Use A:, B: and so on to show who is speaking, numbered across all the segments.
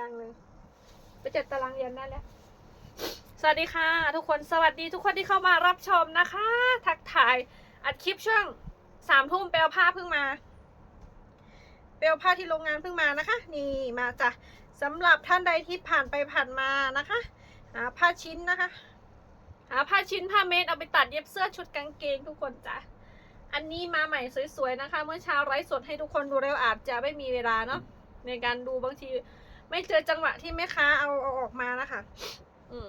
A: ดังๆเลย ไปจัดตารางเรียนได้แล้ว สวัสดีค่ะ ทุกคน สวัสดีทุกคนที่เข้ามารับชมนะคะ ทักทาย อัดคลิปช่วงสามทุ่มเปลผ้าเพิ่งมา เปลผ้าที่โรงงานเพิ่งมานะคะ นี่มาจ้ะสำหรับท่านใดที่ผ่านไปผ่านมานะคะหาผ้าชิ้นนะคะหาผ้าชิ้นผ้าเมตรเอาไปตัดเย็บเสื้อชุดกางเกงทุกคนจ้ะอันนี้มาใหม่สวยๆนะคะ เมื่อเช้าไลฟ์สดให้ทุกคนดูแล้วอาจจะไม่มีเวลาเนาะในการดูบางที ไม่เจอจังหวะที่แม่ค้าเอาเอาออกมานะคะอืม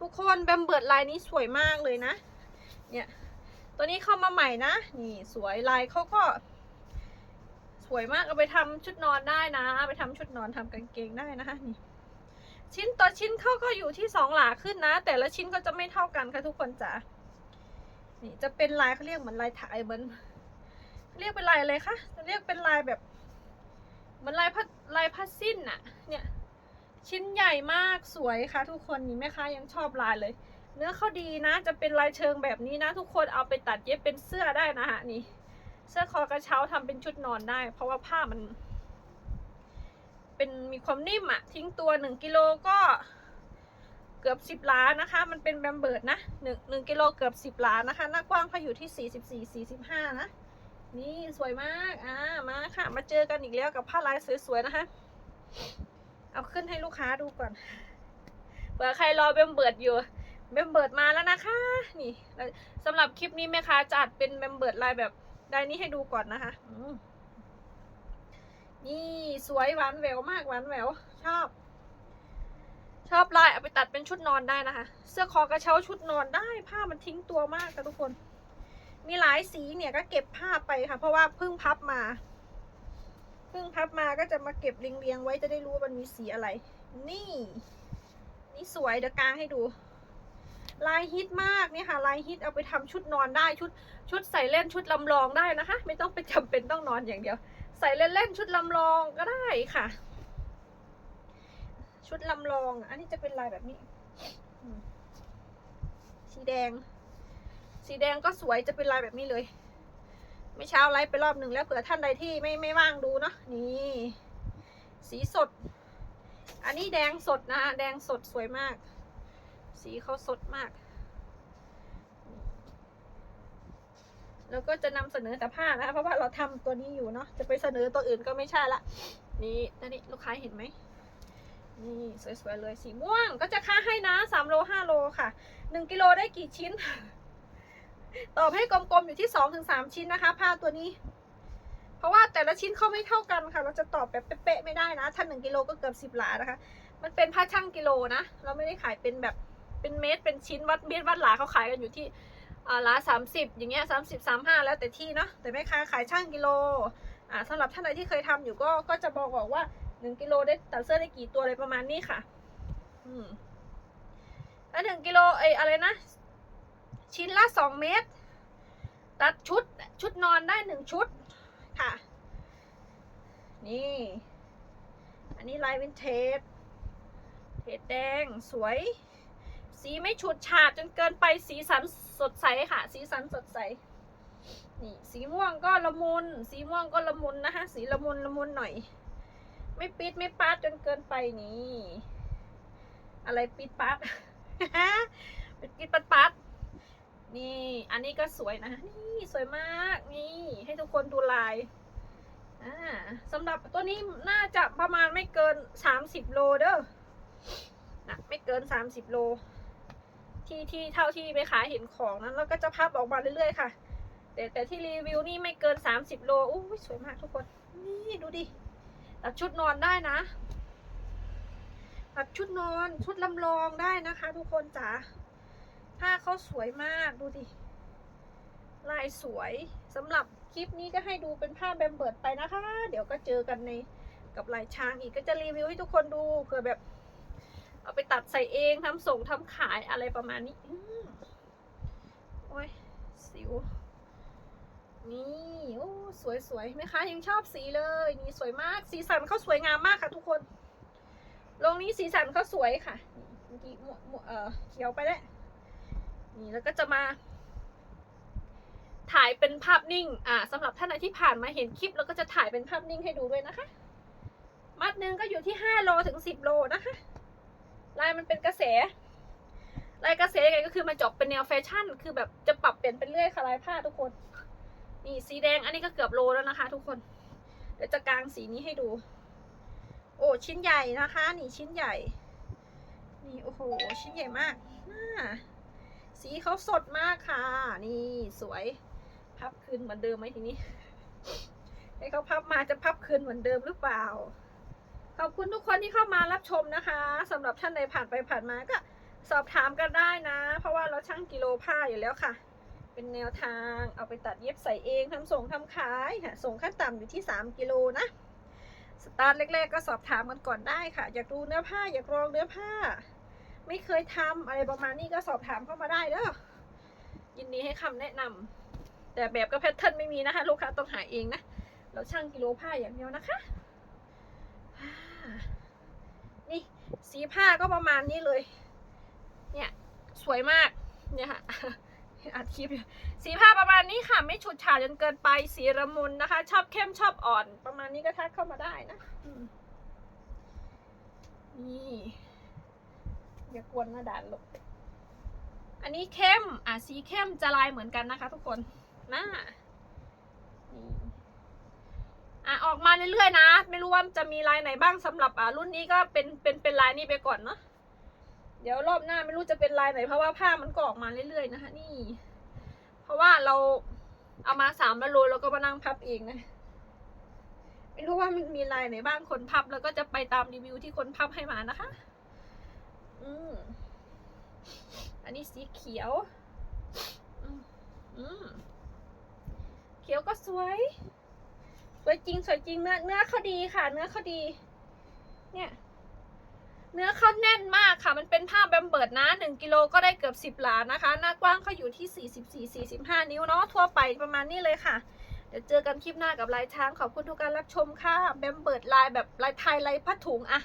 A: ทุกคนแบมเบิร์ดลายนี้สวยมากเลยนะ เนี่ย ตัวนี้เข้ามาใหม่นะ นี่สวยลายเขาก็ สวยมากเอาไปทำชุดนอนได้นะไปทำชุดนอนทำกางเกงได้นะคะนี่ ชิ้นต่อชิ้นเขาก็อยู่ที่สองหลาขึ้นนะ แต่ละชิ้นก็จะไม่เท่ากันค่ะทุกคนจ๋านี่จะเป็นลายเขาเรียกเหมือนลายถ่ายเหมือนเรียกเป็นลายอะไรคะเรียกเป็นลายแบบ เหมือนลายพัดลายพัดสิ้นน่ะเนี่ยชิ้นใหญ่มากสวยค่ะ ทุกคนนี่แม่ค้ายังชอบลายเลย เนื้อเขาดีนะ จะเป็นลายเชิงแบบนี้นะ ทุกคนเอาไปตัดเย็บเป็นเสื้อได้นะฮะนี่เสื้อคอกระเช้าทำเป็นชุดนอนได้ เพราะว่าผ้ามัน เป็นมีความนิ่มอะทิ้งตัวหนึ่งกิโลก็เกือบสิบล้านนะคะ มันเป็นแบมเบิร์ดนะหนึ่งหนึ่งกิโลเกือบสิบล้านนะคะ หน้ากว้างเขาอยู่ที่สี่สิบสี่สี่สิบห้านะ นี่สวยมาก อ่า มาค่ะ มาเจอกันอีกแล้วกับผ้าลายสวยๆนะคะ เอาขึ้นให้ลูกค้าดูก่อนเผื่อใครรอเบมเบิร์ดอยู่ เบมเบิร์ดมาแล้วนะคะ นี่สำหรับคลิปนี้แม่ค้าจัดเป็นเบมเบิร์ดลายแบบได้นี้ให้ดูก่อนนะคะนี่สวยหวานแหววมากหวานแหววชอบ ชอบลายเอาไปตัดเป็นชุดนอนได้นะคะ เสื้อคอกระเช้าชุดนอนได้ ผ้ามันทิ้งตัวมากค่ะทุกคน มีหลายสีเนี่ยก็เก็บผ้าไปค่ะ เพราะว่าเพิ่งพับมาเพิ่งพับมาก็จะมาเก็บเรียงๆไว้จะได้รู้ว่ามันมีสีอะไร นี่ นี่สวยเดี๋ยวกางให้ดู ลายฮิตมากเนี่ยค่ะ ลายฮิตเอาไปทำชุดนอนได้ชุด ชุดใส่เล่นชุดลำลองได้นะคะ ไม่ต้องไปจำเป็นต้องนอนอย่างเดียว ใส่เล่นๆชุดลำลองก็ได้ค่ะ ชุดลำลอง อันนี้จะเป็นลายแบบนี้สีแดง สีแดงก็สวยจะเป็นลายแบบนี้เลยไม่เช้าไลฟ์ไปรอบหนึ่งแล้วเผื่อท่านใดที่ไม่ไม่ว่างดูเนาะนี่ สีสด อันนี้แดงสดนะแดงสดสวยมาก สีเขาสดมาก แล้วก็จะนำเสนอแต่ผ้านะเพราะว่าเราทำตัวนี้อยู่เนาะจะไปเสนอตัวอื่นก็ไม่ใช่ละนี่อันนี้ลูกค้าเห็นไหมนี่สวยๆเลยสีม่วงก็จะค่าให้นะสามโลห้าโลค่ะหนึ่งกิโลได้กี่ชิ้น ตอบให้กลมๆอยู่ที่สองถึงสามชิ้นนะคะ ผ้าตัวนี้ เพราะว่าแต่ละชิ้นเขาไม่เท่ากันค่ะ เราจะตอบแบบเป๊ะๆไม่ได้นะ ถ้าหนึ่งกิโลก็เกือบสิบหลานะคะ มันเป็นผ้าช่างกิโลนะ เราไม่ได้ขายเป็นแบบเป็นเมตรเป็นชิ้นวัดเมตรวัดหลาเขาขายกันอยู่ที่หลาสามสิบอย่างเงี้ยสามสิบสามห้าแล้วแต่ที่เนาะแต่แม่ค้าขายช่างกิโลอ่าสำหรับท่านใดที่เคยทำอยู่ก็ก็จะบอกบอกว่าหนึ่งกิโลได้ตัดเสื้อได้กี่ตัวอะไรประมาณนี้ค่ะ อืมแล้วหนึ่งกิโลเออะไรนะ ชิ้นละสองเมตร ตัดชุดชุดนอนได้หนึ่งชุดค่ะ นี่ อันนี้ลายวินเทจเทจแดงสวย สีไม่ฉูดฉาดจนเกินไปสีสันสดใสค่ะ สีสันสดใส นี่ สีม่วงก็ละมุน สีม่วงก็ละมุนนะคะสีละมุนละมุนหน่อย ไม่ปิดไม่ปาดจนเกินไปนี่ อะไรปิดปัดเป็นปิดปัดปัด อันนี้ก็สวยนะ นี่สวยมาก นี่ให้ทุกคนดูลาย อ่าสำหรับตัวนี้น่าจะประมาณไม่เกินสามสิบโลเด้อนะไม่เกินสามสิบโล ที่ที่เท่าที่ไปขายเห็นของนั้นแล้วก็จะพับออกมาเรื่อยๆค่ะ แต่แต่ที่รีวิวนี่ไม่เกินสามสิบโลอู้ยสวยมากทุกคน นี่ดูดิตัดชุดนอนได้นะตัดชุดนอนชุดลำลองได้นะคะ ทุกคนจ๋าผ้าเขาสวยมากดูดิ ลายสวยสำหรับคลิปนี้ก็ให้ดูเป็นผ้าแบมเบิร์ดไปนะคะ เดี๋ยวก็เจอกันในกับลายช้างอีกก็จะรีวิวให้ทุกคนดูเผื่อแบบ เอาไปตัดใส่เองทำส่งทำขายอะไรประมาณนี้โอ้ยสิว นี่โอ้สวยสวยไหมคะ ยังชอบสีเลย นี่สวยมากสีสันเขาสวยงามมากค่ะทุกคนลงนี้สีสันเขาสวยค่ะเมื่อกี้หมวหวเออเขียวไปแล้วนี่แล้วก็จะมา ถ่ายเป็นภาพนิ่ง อ่าสำหรับท่านใดที่ผ่านมาเห็นคลิปแล้วก็จะถ่ายเป็นภาพนิ่งให้ดูด้วยนะคะ มัดหนึ่งก็อยู่ที่ห้าโลถึงสิบโลนะคะ ลายมันเป็นกระแส ลายกระแสยังไงก็คือมันจอกเป็นแนวแฟชั่น คือแบบจะปรับเปลี่ยนเป็นเรื่อยค่ะลายผ้าทุกคน นี่สีแดงอันนี้ก็เกือบโลแล้วนะคะ ทุกคน เดี๋ยวจะกางสีนี้ให้ดู โอ้ชิ้นใหญ่นะคะ นี่ชิ้นใหญ่ นี่โอ้โหชิ้นใหญ่มากน่าสีเขาสดมากค่ะ นี่สวย พับคืนเหมือนเดิมไหมทีนี้ให้เขาพับมาจะพับคืนเหมือนเดิมหรือเปล่า ขอบคุณทุกคนที่เข้ามารับชมนะคะสำหรับท่านใดผ่านไปผ่านมาก็สอบถามกันได้นะ เพราะว่าเราช่างกิโลผ้าอยู่แล้วค่ะ เป็นแนวทางเอาไปตัดเย็บใส่เองทำส่งทำขายค่ะส่งขั้นต่ำอยู่ที่3กิโลนะสตาร์ทแรกๆก็สอบถามกันก่อนได้ค่ะ อยากดูเนื้อผ้าอยากลองเนื้อผ้า ไม่เคยทำอะไรประมาณนี้ก็สอบถามเข้ามาได้เด้อยินดีให้คำแนะนำ แต่แบบกับแพทเทิร์นไม่มีนะคะ ลูกค้าต้องหาเองนะ เราช่างกิโลผ้าอย่างเดียวนะคะ นี่สีผ้าก็ประมาณนี้เลย เนี่ยสวยมาก เนี่ยค่ะอัดคลิปสีผ้าประมาณนี้ค่ะ ไม่ฉูดฉาดจนเกินไปสีระมุนนะคะ ชอบเข้มชอบอ่อน ประมาณนี้ก็ทักเข้ามาได้นะนี่อย่ากวนหน้าด่านหรอกอันนี้เข้ม อะ สีเข้มจะลายเหมือนกันนะคะทุกคน หน้านี่อะออกมาเรื่อยๆนะ ไม่รู้ว่าจะมีลายไหนบ้างสำหรับอะรุ่นนี้ก็เป็นเป็นเป็นลายนี้ไปก่อนเนาะเดี๋ยวรอบหน้าไม่รู้จะเป็นลายไหนเพราะว่าผ้ามันก็ออกมาเรื่อยๆนะคะนี่ เพราะว่าเราเอามาสามโลแล้วก็มานั่งพับเองนะไม่รู้ว่ามันมีลายไหนบ้างคนพับแล้วก็จะไปตามรีวิวที่คนพับให้มานะคะ อืมอันนี้สีเขียว อืมอืมเขียวก็สวย สวยจริงสวยจริงเนื้อเนื้อเขาดีค่ะ เนื้อเขาดี เนี่ย เนื้อเขาแน่นมากค่ะ มันเป็นผ้าแบมเบิร์ดนะหนึ่งกิโลก็ได้เกือบสิบหลานะคะ หน้ากว้างเขาอยู่ที่สี่สิบสี่สี่สิบห้านิ้วเนาะทั่วไปประมาณนี้เลยค่ะ เดี๋ยวเจอกันคลิปหน้ากับลายช้างขอบคุณทุกการรับชมค่ะแบมเบิร์ดลายแบบลายไทยลายผ้าถุงอะ